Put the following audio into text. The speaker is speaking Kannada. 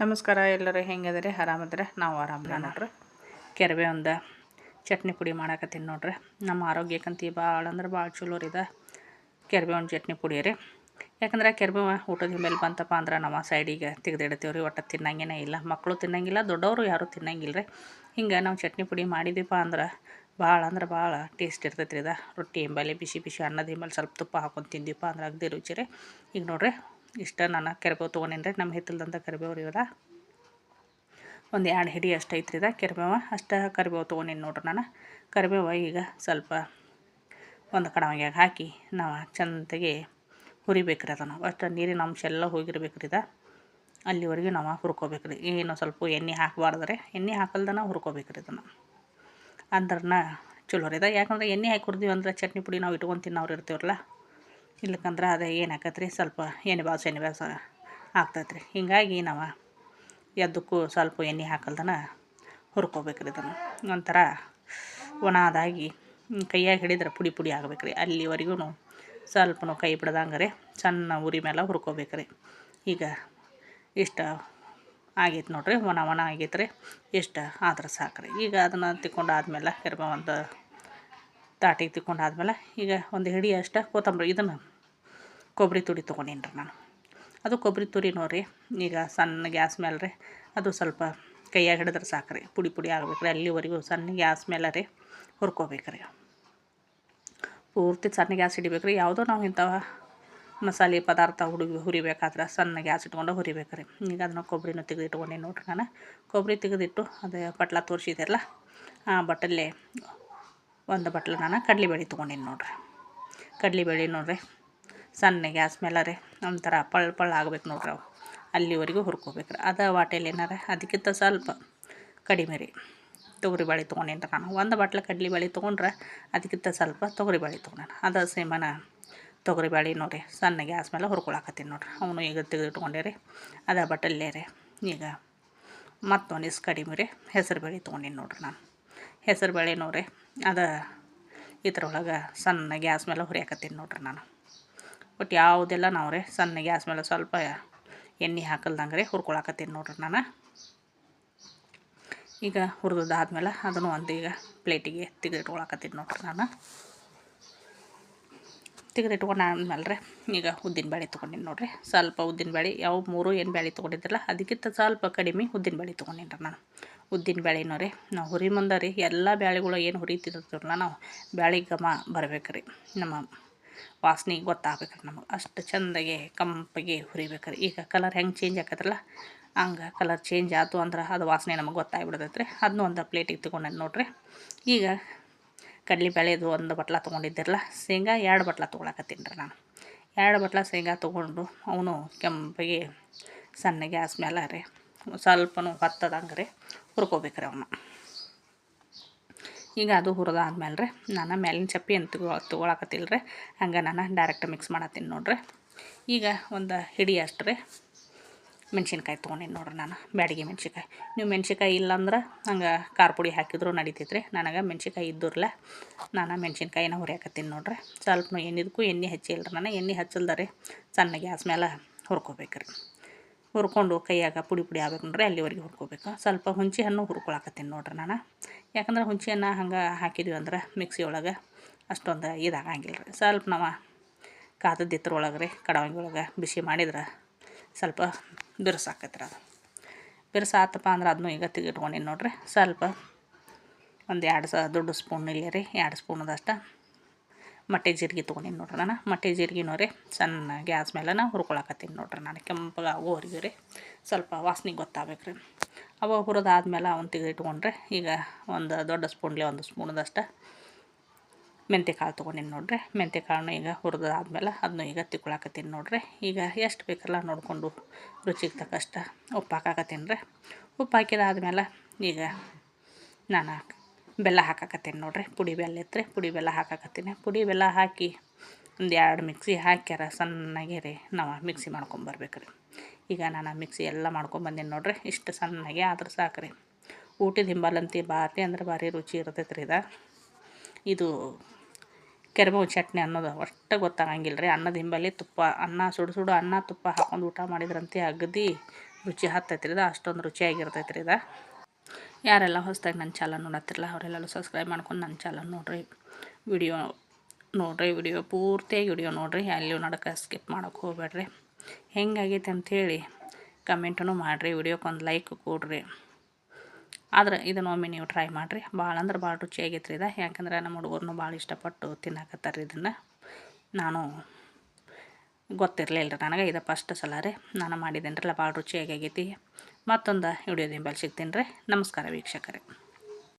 ನಮಸ್ಕಾರ ಎಲ್ಲರೂ ಹೆಂಗದ್ರಿ ಆರಾಮದ್ರೆ ನಾವು ಆರಾಮದ ನೋಡ್ರಿ. ಕೆರವೆ ಒಂದು ಚಟ್ನಿ ಪುಡಿ ಮಾಡಾಕತ್ತೀನಿ ನೋಡ್ರಿ. ನಮ್ಮ ಆರೋಗ್ಯಕ್ಕಂತ ಭಾಳ ಅಂದ್ರೆ ಭಾಳ ಚಲೋ ರೀ ಕೆರವೆ ಒಂದು ಚಟ್ನಿ ಪುಡಿ ರೀ. ಯಾಕಂದ್ರೆ ಕೆರ್ಬೇವು ಊಟದ ಮೇಲೆ ಬಂತಪ್ಪ ಅಂದ್ರೆ ನಮ್ಮ ಸೈಡಿಗೆ ತೆಗೆದಿಡ್ತೀವಿ ರೀ ಒಟ್ಟು ತಿನ್ನಂಗೇ ಇಲ್ಲ. ಮಕ್ಕಳು ತಿನ್ನಂಗಿಲ್ಲ ದೊಡ್ಡವರು ಯಾರೂ ತಿನ್ನಂಗಿಲ್ಲ ರೀ. ಹಿಂಗೆ ನಾವು ಚಟ್ನಿ ಪುಡಿ ಮಾಡಿದ್ದೀವಪ್ಪ ಅಂದ್ರೆ ಭಾಳ ಅಂದ್ರೆ ಭಾಳ ಟೇಸ್ಟ್ ಇರ್ತೈತೆ ರೀ ಇದು. ರೊಟ್ಟಿ ಎಂಬಲ್ಲಿ ಬಿಸಿ ಬಿಸಿ ಅನ್ನದ ಮೇಲೆ ಸ್ವಲ್ಪ ತುಪ್ಪ ಹಾಕೊಂಡು ತಿಂದೀಪ ಅಂದ್ರೆ ಅಗ್ದಿ ರುಚಿ ರೀ. ಈಗ ನೋಡ್ರಿ ಇಷ್ಟ ನಾನು ಕರಿಬೇವು ತೊಗೊಂಡಿನಿ ನಮ್ಮ ಹಿತ್ತಲ್ದಂಥ ಕರಿಬೇವು ರೀ ಇದ ಒಂದು ಎರಡು ಹಿಡಿ ಅಷ್ಟು ಐತ್ರಿ ಇದು ಕೆರೆಬೇವ. ಅಷ್ಟು ಕರಿಬೇವು ತೊಗೊಂಡಿನಿ ನೋಡ್ರಿ ನಾನು. ಕರಿಬೇವು ಈಗ ಸ್ವಲ್ಪ ಒಂದು ಕಡವಾಗ್ಯಾಗ ಹಾಕಿ ನಾವು ಚಂದಗೆ ಹುರಿಬೇಕ್ರಿ ಅದನ್ನು ಅಷ್ಟು ನೀರಿನ ಅಂಶ ಎಲ್ಲ ಹೋಗಿರ್ಬೇಕ್ರಿ ಇದು. ಅಲ್ಲಿವರೆಗೂ ನಾವು ಹುರ್ಕೋಬೇಕು ರೀ ಏನು ಸ್ವಲ್ಪ ಎಣ್ಣೆ ಹಾಕಬಾರ್ದ್ರೆ. ಎಣ್ಣೆ ಹಾಕಲ್ದನ ಹುರ್ಕೋಬೇಕ್ರಿ ಇದನ್ನು. ಅಂದ್ರನ್ನ ಚಲೋ ರೀ ಇದೆ. ಯಾಕಂದ್ರೆ ಎಣ್ಣೆ ಹಾಕಿ ಹುರಿದೀವಿ ಅಂದ್ರೆ ಚಟ್ನಿ ಪುಡಿ ನಾವು ಇಟ್ಕೊಂಡು ತಿನ್ನೋರು ಇರ್ತೀವಲ್ಲ ಇಲ್ಲಕಂದ್ರೆ ಅದು ಏನಾಕತ್ತೆ ರೀ ಸ್ವಲ್ಪ ಎಣ್ಣೆ ಬಾಸ ಎಣ್ಣೆ ಬಾಸ ಆಗ್ತೈತೆ ರೀ ಹಿಂಗಾಗಿ ನಾವು ಎದ್ದಕ್ಕೂ ಸ್ವಲ್ಪ ಎಣ್ಣೆ ಹಾಕಲ್ದನ ಹುರ್ಕೋಬೇಕು ರೀ ಇದನ್ನು. ಒಂಥರ ಒಣಾದಾಗಿ ಕೈಯಾಗಿ ಹಿಡಿದ್ರೆ ಪುಡಿ ಪುಡಿ ಆಗ್ಬೇಕು ರೀ ಅಲ್ಲಿವರೆಗೂ ಸ್ವಲ್ಪನೂ ಕೈ ಬಿಡ್ದಂಗೆ ರೀ ಸಣ್ಣ ಉರಿ ಮೇಲೆ ಹುರ್ಕೋಬೇಕು ರೀ ಈಗ ಇಷ್ಟ ಆಗೈತೆ ನೋಡ್ರಿ. ಒಣ ಒಣ ಆಗೈತೆ ರೀ ಇಷ್ಟ ಆದ್ರೆ ಸಾಕು ರೀ ಈಗ ಅದನ್ನು ತಿಕ್ಕೊಂಡು ಆದಮೇಲೆ ಕರಿಬೇವು ಒಂದು ತಾಟಿಗೆ ತಿಕ್ಕೊಂಡು ಆದಮೇಲೆ ಈಗ ಒಂದು ಹಿಡಿ ಅಷ್ಟು ಕೊತ್ತಂಬರಿ, ಇದನ್ನು ಕೊಬ್ಬರಿ ತುರಿ ತೊಗೊಂಡೇನಿ ನಾನು. ಅದು ಕೊಬ್ಬರಿ ತುರಿ ನೋಡ್ರಿ, ಈಗ ಸಣ್ಣ ಗ್ಯಾಸ್ ಮೇಲೆ ರೀ, ಅದು ಸ್ವಲ್ಪ ಕೈಯಾಗ ಹಿಡಿದ್ರೆ ಸಾಕು ರೀ, ಪುಡಿ ಪುಡಿ ಆಗ್ಬೇಕು ರೀ, ಅಲ್ಲಿವರೆಗೂ ಸಣ್ಣ ಗ್ಯಾಸ್ ಮೇಲೆ ರೀ ಹುರ್ಕೋಬೇಕು ರೀ. ಪೂರ್ತಿ ಸಣ್ಣ ಗ್ಯಾಸ್ ಹಿಡಿಬೇಕು ರೀ, ಯಾವುದೋ ನಾವು ಇಂಥವ ಮಸಾಲೆ ಪದಾರ್ಥ ಹುಡುಗಿ ಹುರಿಬೇಕಾದ್ರೆ ಸಣ್ಣ ಗ್ಯಾಸ್ ಇಟ್ಕೊಂಡು ಹುರಿಬೇಕು ರೀ. ಈಗ ಅದನ್ನು ಕೊಬ್ಬರಿನೂ ತೆಗೆದಿಟ್ಕೊಂಡೇನಿ ನೋಡ್ರಿ ನಾನು. ಕೊಬ್ಬರಿ ತೆಗೆದಿಟ್ಟು ಅದು ಪಟ್ಲ ತೋರಿಸಿದೆಲ್ಲ ಆ ಬಟ್ಟಲ್ಲೇ ಒಂದು ಬಟ್ಲು ನಾನು ಕಡಲೆಬೇಳೆ ತೊಗೊಂಡೀನಿ ನೋಡ್ರಿ. ಕಡಲೆಬೇಳೆ ನೋಡ್ರಿ. ಸಣ್ಣ ಗ್ಯಾಸ್ ಮೇಲೆ ರೀ. ಒಂಥರ ಪಳ್ ಪಳ್ ಆಗ್ಬೇಕು ನೋಡ್ರಿ ಅವು. ಅಲ್ಲಿವರೆಗೂ ಹುರ್ಕೋಬೇಕು ರೀ. ಅದು ವಾಟೆಲಿ ಏನಾರ? ಅದಕ್ಕಿಂತ ಸ್ವಲ್ಪ ಕಡಿಮೆ ರೀ. ತೊಗರಿಬೇಳೆ ತೊಗೊಂಡೇನಿ ರೀ ನಾನು. ಒಂದು ಬಟ್ಲು ಕಡಲೆಬೇಳೆ ತೊಗೊಂಡ್ರೆ ಅದಕ್ಕಿಂತ ಸ್ವಲ್ಪ ತೊಗರಿಬೇಳೆ ತೊಗೊಂಡೇನೆ. ಅದು ಸೇಮನ ತೊಗರಿಬೇಳೆ ನೋಡಿರಿ. ಸಣ್ಣ ಗ್ಯಾಸ್ ಮೇಲೆ ಹುರ್ಕೊಳಕತ್ತೀನಿ ನೋಡ್ರಿ. ಅವನು ಈಗ ತೆಗೆದಿಟ್ಕೊಂಡೆ ರೀ. ಅದ ಬಟ್ಟಲ್ಲೇ ರೀ. ಈಗ ಮತ್ತೊಂದು ಇಸ್ ಕಡಿಮೆ ರೀ. ಹೆಸರು ಬೇಳೆ ತೊಗೊಂಡೀನಿ ನೋಡ್ರಿ ನಾನು. ಹೆಸರು ಬೇಳೆ ನೋಡ್ರಿ. ಅದು ಇದ್ರೊಳಗೆ ಸಣ್ಣ ಗ್ಯಾಸ್ ಮೇಲೆ ಹುರಿಯಾಕತ್ತೀನಿ ನೋಡ್ರಿ ನಾನು. ಬಟ್ ಯಾವುದೆಲ್ಲ ನಾವು ರೀ ಸಣ್ಣ ಗ್ಯಾಸ್ ಮೇಲೆ ಸ್ವಲ್ಪ ಎಣ್ಣೆ ಹಾಕಲ್ದಂಗೆ ರೀ ಹುರ್ಕೊಳಕತ್ತೀನಿ ನೋಡ್ರಿ ನಾನು. ಈಗ ಹುರಿದಾದ್ಮೇಲೆ ಅದನ್ನು ಒಂದು ಈಗ ಪ್ಲೇಟಿಗೆ ತೆಗೆದಿಟ್ಕೊಳಕತ್ತೀನಿ ನೋಡ್ರಿ ನಾನು. ತೆಗೆದಿಟ್ಕೊಂಡು ಆದ್ಮೇಲೆ ರೀ ಈಗ ಉದ್ದಿನ ಬೇಳೆ ತೊಗೊಂಡಿನಿ ನೋಡ್ರಿ. ಸ್ವಲ್ಪ ಉದ್ದಿನ ಬೇಳೆ ಯಾವ ಮೂರು ಏನು ಬೇಳೆ ತೊಗೊಂಡಿದ್ದಿಲ್ಲ, ಅದಕ್ಕಿಂತ ಸ್ವಲ್ಪ ಕಡಿಮೆ ಉದ್ದಿನ ಬೇಳೆ ತೊಗೊಂಡಿನಿ ನಾನು. ಉದ್ದಿನ ಬ್ಯಾಳಿನೂ ರೀ ನಾವು ಹುರಿ ಮುಂದೆ ರೀ, ಎಲ್ಲ ಬ್ಯಾಳಿಗಳು ಏನು ಹುರಿತಿರ್ತೀವಲ್ಲ ನಾವು ಬ್ಯಾಳಿ ಘಮ ಬರ್ಬೇಕು ರೀ ನಮ್ಮ ವಾಸನೆ ಗೊತ್ತಾಗ್ಬೇಕು ನಮಗೆ. ಅಷ್ಟು ಚೆಂದಾಗಿ ಕಂಪಗೆ ಹುರಿಬೇಕು ರೀ ಈಗ ಕಲರ್ ಹೆಂಗೆ ಚೇಂಜ್ ಆಕತ್ರಲ್ಲ ಹಂಗೆ ಕಲರ್ ಚೇಂಜ್ ಆಯಿತು ಅಂದ್ರೆ ಅದು ವಾಸನೆ ನಮಗೆ ಗೊತ್ತಾಗ್ಬಿಡ್ತೈತೆ ರೀ ಅದನ್ನೂ ಒಂದು ಪ್ಲೇಟಿಗೆ ತೊಗೊಂಡೇನಿ ನೋಡಿರಿ. ಈಗ ಕಡಲೆಬೇಳೆದು ಒಂದು ಬಟ್ಲ ತೊಗೊಂಡಿದ್ದಿರಲ್ಲ, ಶೇಂಗಾ ಎರಡು ಬಟ್ಲ ತೊಗೊಳಕತ್ತೀನಿ ರೀ ನಾನು. ಎರಡು ಬಟ್ಲ ಶೇಂಗಾ ತೊಗೊಂಡು ಅವನು ಕೆಂಪಗೆ ಸಣ್ಣ ಗ್ಯಾಸ್ ಮೇಲೆ ರೀ ಸ್ವಲ್ಪನೂ ಹತ್ತದಂಗೆ ರೀ ಹುರ್ಕೋಬೇಕು ರೀ ಅವನ್ನ. ಈಗ ಅದು ಹುರಿದಾದ್ಮೇಲೆ ರೀ ನಾನು ಮೇಲಿನ ಚಪ್ಪಿ ಅಂತ ತಗೋ ತೊಗೊಳಕತ್ತಿಲ್ಲ ರೀ. ಹಂಗೆ ನಾನು ಡೈರೆಕ್ಟ್ ಮಿಕ್ಸ್ ಮಾಡತ್ತೀನಿ ನೋಡ್ರಿ. ಈಗ ಒಂದು ಹಿಡಿ ಅಷ್ಟು ರೀ ಮೆಣ್ಸಿನ್ಕಾಯಿ ತೊಗೊಂಡಿನಿ ನೋಡ್ರಿ ನಾನು, ಬ್ಯಾಡಿಗೆ ಮೆಣ್ಸಿನ್ಕಾಯಿ. ನೀವು ಮೆಣ್ಸಿನ್ಕಾಯಿ ಇಲ್ಲಾಂದ್ರೆ ಹಂಗೆ ಖಾರ ಪುಡಿ ಹಾಕಿದ್ರು ರೀ ನನಗೆ ಮೆಣ್ಸಿನ್ಕಾಯಿ ಇದ್ದುರ್ಲೆ ನಾನು ಮೆಣ್ಸಿನ್ಕಾಯಿನ ಹುರಿಯಾಕತ್ತೀನಿ ನೋಡ್ರಿ. ಸ್ವಲ್ಪ ಎಣ್ಣೆದಕ್ಕೂ ಎಣ್ಣೆ ಹಚ್ಚಿಲ್ಲ ನಾನು. ಎಣ್ಣೆ ಹಚ್ಚಲ್ದ ರೀ ಸಣ್ಣ ಗ್ಯಾಸ್ ಮೇಲೆ ಹುರ್ಕೋಬೇಕು ರೀ ಹುರ್ಕೊಂಡು ಕೈಯಾಗ ಪುಡಿ ಪುಡಿ ಆಗ್ಬೇಕು ನೋಡ್ರಿ, ಅಲ್ಲಿವರೆಗೆ ಹುರ್ಕೋಬೇಕು. ಸ್ವಲ್ಪ ಹುಂಚಿ ಹಣ್ಣು ಹುರ್ಕೊಳಕತ್ತೀನಿ ನೋಡ್ರಿ ನಾನು. ಯಾಕಂದ್ರೆ ಹುಂಚಿ ಹಣ್ಣು ಹಂಗೆ ಹಾಕಿದ್ವಿ ಅಂದ್ರೆ ಮಿಕ್ಸಿ ಒಳಗೆ ಅಷ್ಟೊಂದು ಇದಾಗಂಗಿಲ್ಲ ರೀ ಸ್ವಲ್ಪ ನಾವು ಒಳಗೆ ರೀ, ಕಡವಂಗಿ ಒಳಗೆ ಬಿಸಿ ಮಾಡಿದ್ರೆ ಸ್ವಲ್ಪ ಬಿರುಸಾಕೈತೆ ರೀ ಅದು. ಬಿರುಸಾತಪ್ಪ ಅಂದ್ರೆ ಅದನ್ನೂ ಈಗ ತೆಗೆದುಕೊಂಡಿನಿ ನೋಡ್ರಿ. ಸ್ವಲ್ಪ ಒಂದು ಎರಡು ಸ, ದೊಡ್ಡ ಸ್ಪೂನ್ ಇಲ್ಲ ರೀ, ಎರಡು ಸ್ಪೂನದಷ್ಟು ಮಟ್ಟೆ ಜೀರಿಗೆ ತೊಗೊಂಡೀನಿ ನೋಡ್ರಿ ನಾನು. ಮಟ್ಟೆ ಜೀರಿಗೆನೂ ರೀ ಸಣ್ಣ ಗ್ಯಾಸ್ ಮೇಲೆ ನಾನು ಹುರ್ಕೊಳಕತ್ತೀನಿ ನೋಡ್ರಿ ನಾನು. ಕೆಂಪಗೆ ಆಗೋವರೆಗೂ ರೀ ಸ್ವಲ್ಪ ವಾಸನೆ ಗೊತ್ತಾಗಬೇಕು ರೀ ಅವ ಹುರಿದಾದ್ಮೇಲೆ ಅವನ್ನ ತೆಗೆದಿಟ್ಕೊಂಡ್ರೆ ಈಗ ಒಂದು ದೊಡ್ಡ ಸ್ಪೂನ್ಲಿ ಒಂದು ಸ್ಪೂನದಷ್ಟು ಮೆಂತ್ಯ ಕಾಳು ತೊಗೊಂಡೀನಿ ನೋಡ್ರಿ. ಮೆಂತ್ಯ ಕಾಳನ್ನ ಈಗ ಹುರಿದಾದ್ಮೇಲೆ ಅದನ್ನು ಈಗ ತಿಕ್ಕೊಳಕತ್ತೀನಿ ನೋಡ್ರಿ. ಈಗ ಎಷ್ಟು ಬೇಕಲ್ಲ ನೋಡಿಕೊಂಡು ರುಚಿಗೆ ತಕ್ಕಷ್ಟು ಉಪ್ಪು ಹಾಕಾಕತ್ತೀನಿ ರೀ. ಉಪ್ಪು ಹಾಕಿದಾದ್ಮೇಲೆ ಈಗ ನಾನು ಬೆಲ್ಲ ಹಾಕಾಕತ್ತೀನಿ ನೋಡ್ರಿ. ಪುಡಿ ಬೆಲ್ಲ ಇತ್ತು ಪುಡಿ ಬೆಲ್ಲ ಹಾಕಾಕತ್ತೀನಿ. ಪುಡಿ ಬೆಲ್ಲ ಹಾಕಿ ಒಂದು ಎರಡು ಮಿಕ್ಸಿ ಹಾಕ್ಯಾರ ಸಣ್ಣಗೆ ರೀ ನಾವು ಮಿಕ್ಸಿ ಮಾಡ್ಕೊಂಬರ್ಬೇಕು ರೀ ಈಗ ನಾನು ಮಿಕ್ಸಿ ಎಲ್ಲ ಮಾಡ್ಕೊಂಬಂದೀನಿ ನೋಡ್ರಿ. ಇಷ್ಟು ಸಣ್ಣಗೆ ಆದ್ರೆ ಸಾಕು ರೀ ಊಟದ ಹಿಂಬಾಲಂತಿ ಭಾರಿ ಅಂದ್ರೆ ಭಾರಿ ರುಚಿ ಇರ್ತೈತೆ ರೀ ಇದು. ಇದು ಕೆರೆಬೇವು ಚಟ್ನಿ ಅನ್ನೋದು ಒಟ್ಟು ಗೊತ್ತಾಗಂಗಿಲ್ಲ ರೀ ಅನ್ನದ ಹಿಂಬಲ್ಲಿ ತುಪ್ಪ, ಅನ್ನ ಸುಡು ಸುಡು ಅನ್ನ ತುಪ್ಪ ಹಾಕೊಂಡು ಊಟ ಮಾಡಿದ್ರಂತೆ ಅಗದಿ ರುಚಿ ಹತ್ತೈತ್ರಿ ಇದು. ಅಷ್ಟೊಂದು ರುಚಿಯಾಗಿರ್ತೈತೆ ರೀ ಇದು. ಯಾರೆಲ್ಲ ಹೊಸದಾಗಿ ನನ್ನ ಚಾನಲ್ ನೋಡತ್ತಿರಲ್ಲ, ಅವರೆಲ್ಲರೂ ಸಬ್ಸ್ಕ್ರೈಬ್ ಮಾಡ್ಕೊಂಡು ನನ್ನ ಚಾನಲ್ ನೋಡಿರಿ. ವಿಡಿಯೋ ನೋಡಿರಿ ವಿಡಿಯೋ ಪೂರ್ತಿಯಾಗಿ ವಿಡಿಯೋ ನೋಡಿರಿ ಅಲ್ಲಿಯೂ ನಡಕ ಸ್ಕಿಪ್ ಮಾಡೋಕೆ ಹೋಗ್ಬೇಡ್ರಿ. ಹೆಂಗಾಗೈತೆ ಅಂಥೇಳಿ ಕಮೆಂಟೂ ಮಾಡಿರಿ ವಿಡಿಯೋಕ್ಕೊಂದು ಲೈಕ್ ಕೊಡ್ರಿ. ಆದ್ರೆ ಇದನ್ನು ಒಮ್ಮೆ ನೀವು ಟ್ರೈ ಮಾಡಿರಿ. ಭಾಳ ಅಂದ್ರೆ ಭಾಳ ರುಚಿಯಾಗೈತೆ ರೀ ಇದು. ಯಾಕಂದ್ರೆ ನಮ್ಮ ಹುಡುಗರ್ನು ಭಾಳ ಇಷ್ಟಪಟ್ಟು ತಿನ್ನಕತ್ತಾರೆ ಇದನ್ನು. ನಾನು ಗೊತ್ತಿರಲಿಲ್ಲ ನನಗೆ. ಇದು ಫಸ್ಟ್ ಸಲ ರೀ ನಾನು ಮಾಡಿದ್ದೇನೆ ಭಾಳ ರುಚಿಯಾಗಿ ಆಗೈತಿ. ಮತ್ತೊಂದು ವಿಡಿಯೋದಿಂದ ಸಿಗ್ತೀನಿ ರೀ. ನಮಸ್ಕಾರ ವೀಕ್ಷಕರೇ.